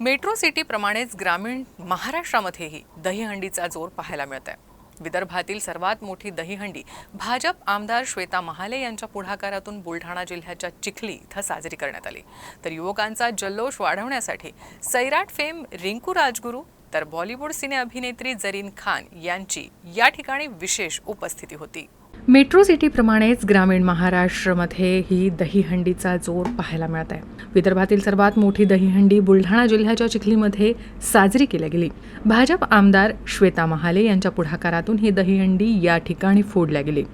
Metro सिटीप्रमाणेच ग्रामीण महाराष्ट्रामध्येही दहीहंडीचा जोर पाहायला मिळत आहे विदर्भातील सर्वात मोठी दहीहंडी भाजप आमदार श्वेता महाले यांच्या पुढाकारातून बुलढाणा जिल्ह्याच्या चिखली इथं साजरी करण्यात आली. तर युवकांचा जल्लोष वाढवण्यासाठी सैराट फेम रिंकू राजगुरू तर बॉलिवूड सिने अभिनेत्री जरीन खान यांची या ठिकाणी विशेष उपस्थिती होती. मेट्रो सिटीप्रमाणेच ग्रामीण महाराष्ट्रमध्ये ही दहीहंडीचा जोर पाहायला मिळत आहे विदर्भातील सर्वात मोठी दहीहंडी बुलढाणा जिल्ह्याच्या चिखलीमध्ये साजरी केली गेली. भाजप आमदार श्वेता महाले यांच्या पुढाकारातून ही दहीहंडी या ठिकाणी फोडल्या गेली.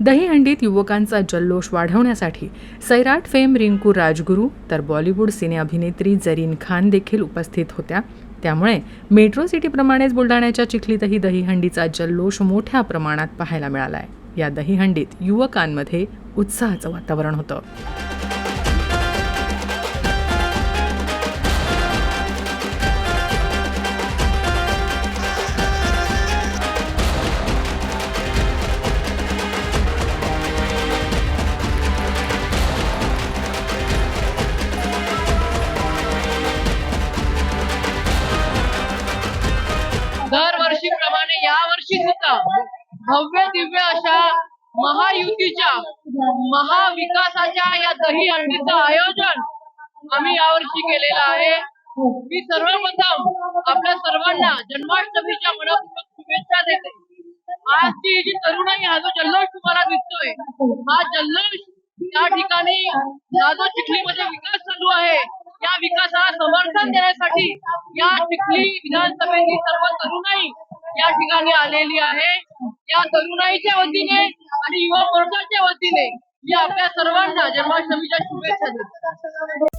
दहीहंडीत युवकांचा जल्लोष वाढवण्यासाठी सैराट फेम रिंकू राजगुरू तर बॉलिवूड सिने अभिनेत्री जरीन खान देखील उपस्थित होत्या. त्यामुळे मेट्रो सिटीप्रमाणेच बुलढाण्याच्या चिखलीतही दहीहंडीचा जल्लोष मोठ्या प्रमाणात पाहायला मिळाला आहे या दहीहंडीत युवकांमध्ये उत्साहाचं वातावरण होतं. यावर्षी भव्य दिव्य अशा महायुतीच्या महाविकासाच्या या दही हंडीचं आयोजन आम्ही यावर्षी केलेलं आहे. मी सर्वप्रथम आपल्या सर्वांना जन्माष्टमीच्या मनापूर्वक शुभेच्छा देते. आजची जी तरुणाई हा जो जल्लोष तुम्हाला दिसतोय हा जल्लोष या ठिकाणी हा चिखलीमध्ये विकास चालू आहे. या विकासाला समर्थन देण्यासाठी या चिखली विधानसभेची सर्व तरुणाई या ठिकाणी आलेली आहे. या तरुणाईच्या वतीने आणि युवा मोर्चाच्या वतीने मी आपल्या सर्वांना जन्माष्टमीच्या शुभेच्छा देतो.